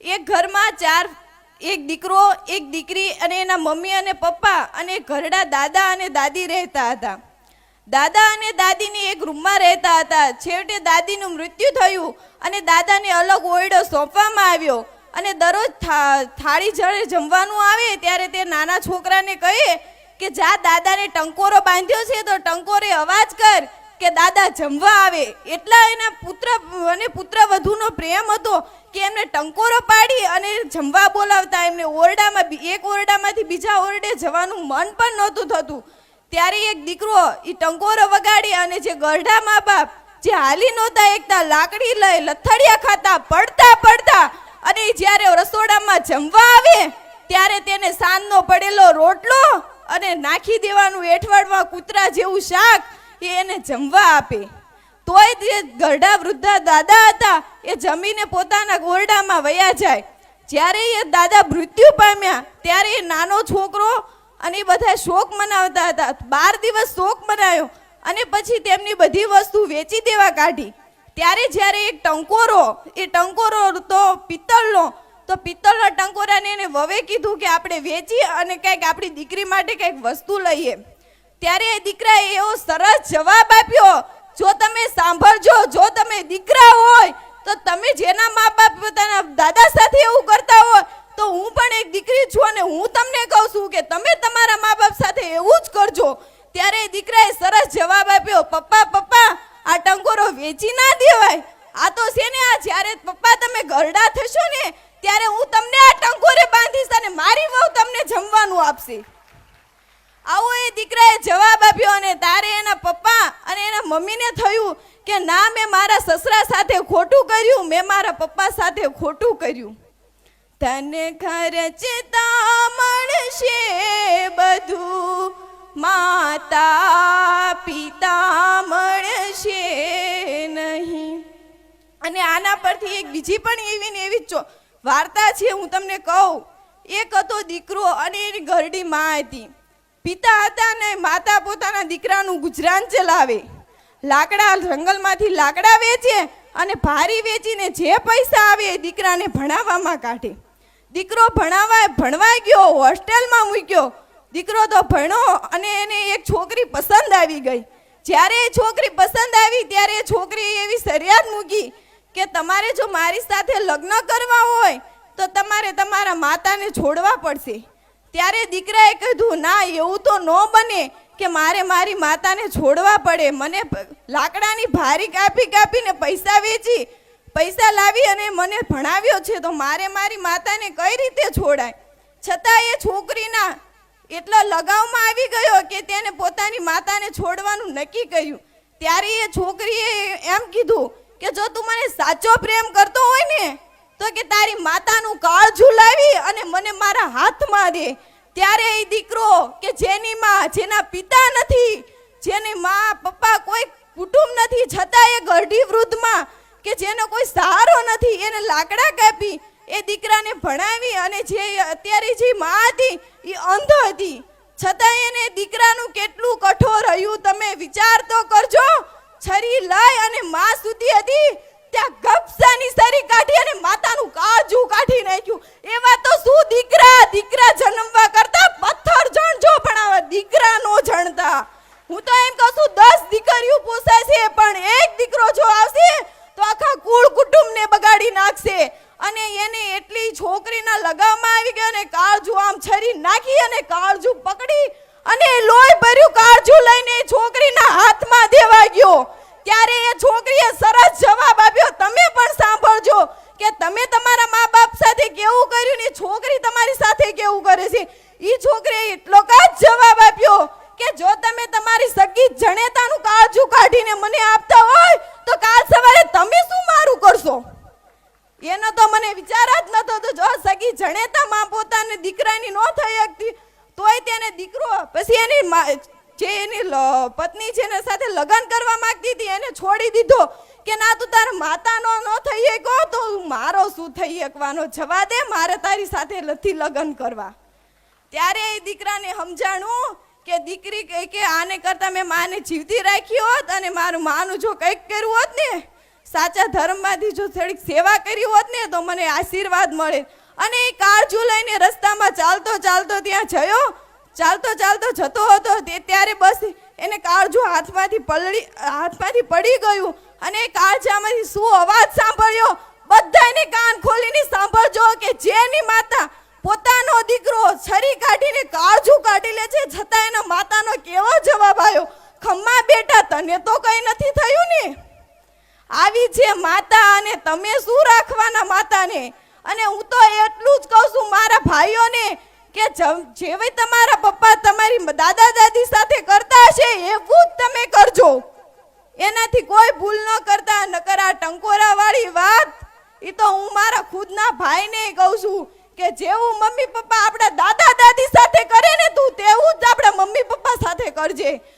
એક ઘરમાં ચાર, એક દીકરો, એક દીકરી અને એના મમ્મી અને પપ્પા અને ઘરડા દાદા અને દાદી રહેતા હતા. દાદા અને દાદીની એક રૂમમાં રહેતા હતા. છેવટે દાદીનું મૃત્યુ થયું અને દાદાને અલગ ઓરડો સોંપવામાં આવ્યો અને દરરોજ થાળી જળે જમવાનું આવે ત્યારે તે નાના છોકરાને કહે કે, જા દાદાને ટંકોરો બાંધ્યો છે તો ટંકોરે અવાજ કર. કે દાદા જમવા આવે. એટલા એના પુત્ર અને પુત્ર વધુનો પ્રેમ હતો કે એમને ટંકોરો પાડી અને જમવા બોલાવતા એમને ઓરડામાં એક ઓરડામાંથી બીજા ઓરડે જવાનું મન પણ નહોતું થતું. ત્યારે એક દીકરો એ ટંકોરો વગાડી અને જે ગરઢા મા બાપ, જે હાલી નહોતા એકતા, લાકડી લઈ લથડિયા ખાતા, પડતા પડતા અને જ્યારે રસોડામાં જમવા આવે, ત્યારે તેને સાંજનો પડેલો રોટલો અને નાખી દેવાનું એઠવાડમાં કૂતરા જેવું શાક એ એને જમવા આપે. તોય તે ગરડા વૃદ્ધા દાદા હતા, એ જમીને પોતાના ઓરડામાં વયા જાય. જ્યારે એ દાદા મૃત્યુ પામ્યા, ત્યારે એ નાનો છોકરો અને બધા શોક મનાવતા હતા. બાર દિવસ શોક મનાયો અને પછી તેમની બધી વસ્તુ વેચી દેવા કાઢી. ત્યારે જ્યારે એક ટંકોરો, એ ટંકોરો તો પિત્તળનો, તો પિત્તળના ટંકોરાને એને વવે કીધું કે આપણે વેચી અને કંઈક આપણી દીકરી માટે કંઈક વસ્તુ લઈએ. ત્યારે એ દીકરાએ એવો સરસ જવાબ આપ્યો, જો તમે સાંભળજો, જો તમે દીકરા હોય, તો તમે જેના મા બાપ પોતાના દાદા સાથે એવું કરતા હોય, તો હું પણ એક દીકરી છું અને હું તમને કહું છું કે તમે તમારા મા બાપ સાથે એવું જ કરજો. ત્યારે દીકરાએ સરસ જવાબ આપ્યો, પપ્પા પપ્પા, આ ટંકોરો વેચી ના દેવાય. આ તો છે ને, આ જ્યારે પપ્પા તમે ગરડા થશો ને, ત્યારે હું તમને આ ટંકોરે બાંધીશ અને મારી વહુ તમને જમવાનું આપશે. આવો એ દીકરાએ જવાબ આપ્યો અને તારે એના પપ્પા અને એના મમ્મીને થયું કે ના, મેં મારા સસરા સાથે ખોટું કર્યું, મેં મારા પપ્પા સાથે ખોટું કર્યું. તને ખર્ચતા મળશે બધું, માતા પિતા મળશે નહીં. અને આના પરથી એક બીજી પણ એવી ને એવી વાર્તા છે હું તમને કહું. એક હતો દીકરો અને એની ઘરડી માં હતી. પિતા હતા ને માતા પોતાના દીકરાનું ગુજરાન ચલાવે. લાકડા જંગલમાંથી લાકડા વેચે અને ભારી વેચીને જે પૈસા આવે એ દીકરાને ભણાવવામાં કાઢે. દીકરો ભણાવા ભણવા ગયો, હોસ્ટેલમાં મૂક્યો. દીકરો તો ભણ્યો અને એને એક છોકરી પસંદ આવી ગઈ. જ્યારે એ છોકરી પસંદ આવી, ત્યારે એ છોકરીએ એવી ફરિયાદ મૂકી કે તમારે જો મારી સાથે લગ્ન કરવા હોય, તો તમારે તમારા માતાને છોડવા પડશે. ત્યારે દીકરાએ કીધું, ના, એવું તો ન બને કે મારે મારી માતાને છોડવા પડે. મને લાકડાની ભારી કાપી કાપીને પૈસા વેચી, પૈસા લાવી અને મને ભણાવ્યો છે, તો મારે મારી માતાને કઈ રીતે છોડાય? છતાં એ છોકરીના એટલો લગાવમાં આવી ગયો કે તેને પોતાની માતાને છોડવાનું નક્કી કર્યું. ત્યારે એ છોકરીએ એમ કીધું કે જો તું મને સાચો પ્રેમ કરતો હોય ને તો કે તારી માતાનું કાળજું લાવી અને મને મારા હાથમાં દે. ત્યારે એ દીકરો કે જેની માં, જેના પિતા નથી, જેની માં, પપ્પા કોઈ કુટુંબ નથી, છતાં એ ગઢી વૃદ્ધમાં કે જેનો કોઈ સહારો નથી, એને લાકડા કાપી, એ દીકરાને ભણાવી અને જે અત્યારે જે માં હતી, એ અંધ હતી. છતાં એને દીકરાનું કેટલું કઠોર રહ્યું, તમે વિચાર તો કરજો. છરી લઈ અને માં સુધી હતી. ત્યાં ગપસાની સરી કાઢી અને માતાનું કાળજું કાઢી નાખ્યું. એવા તો શું દીકરા દીકરા જન્મવા કરતા? પથ્થર જણજો પણ આવા દીકરા નો જણતા. હું તો એમ કહું છું, દસ દીકરીઓ પોસાય છે, પણ એક દીકરો જો આવશે, તો આખા કુળ કુટુંબને બગાડી નાખશે. અને એને એટલી છોકરીના લગાવમાં આવી ગયો અને કાળજુ આમ છરી નાખી અને કાળજુ પકડી અને લોહી ભર્યું કાળજુ લઈને છોકરીના હાથમાં દેવા ગયો. ત્યારે એ છોકરીએ સરસ જવાબ આપ્યો. તમે પણ સાંભળજો કે તમે તમારા મા બાપ સાથે કેવું કર્યું ને છોકરી તમારી સાથે કેવું કરે છે. એ છોકરીએ એટલો જ જવાબ આપ્યો કે જો તમે તમારી સગી જણેતાનું કાળજું કાઢીને મને આપતા હોય, તો કાલ સવારે તમે શું મારું કરશો? એનો તો મને વિચાર જ નતો તો જો સગી જણેતા માં પોતાને દીકરાની ન થઈ શકતી, તોય તેને દીકરો, પછી એની જે એની પત્ની છે એના સાથે લગ્ન કરવા માંગતી હતી, એને છોડી દીધો કે ના તું તારા માતાનો ન થઈ શકો, તો મારો શું થઈ શકવાનો? જવા દે, મારે તારી સાથે નથી લગ્ન કરવા. ત્યારે એ દીકરાને સમજાણું કે દીકરી કે કે આને કરતા મેં માને જીવતી રાખી હોત અને મારું માનું જો કંઈક કર્યું હોત ને, સાચા ધર્મમાંથી જો થોડીક સેવા કરી હોત ને, તો મને આશીર્વાદ મળે. અને એ કાળજુ લઈને રસ્તામાં ચાલતો ચાલતો ત્યાં જયો ચાલતો ચાલતો જતો હતો. તે ત્યારે બસ એને કાળજું હાથમાંથી પલળી, હાથમાંથી પડી ગયું અને કાળજામાંથી શું અવાજ સાંભળ્યો? બધાને કાન ખોલીને સાંભળજો કે જેની માતા પોતાનો દીકરો છરી કાઢીને કાળજુ કાઢી લે છે, છતાં એના માતાનો કેવો જવાબ આવ્યો? ખમ્મા બેટા, તને તો કંઈ નથી થયું ને? આવી છે માતા અને તમે શું રાખવાના માતાને? અને હું તો એટલું જ કહું છું, મારા ભાઈઓને કે જમ- જેવી તમારા પપ્પા તમારી દાદા દાદી સાથે કરતા હશે, એવું જ તમે કરજો. એનાથી કોઈ ભૂલ ન કરતા, નકર આ ટંકોરા વાળી વાત એ તો હું મારા ખુદના ભાઈને કહું છું કે જેવું મમ્મી પપ્પા આપણા દાદા દાદી સાથે કરે ને તું, તેવું જ આપણા મમ્મી પપ્પા સાથે કરજે.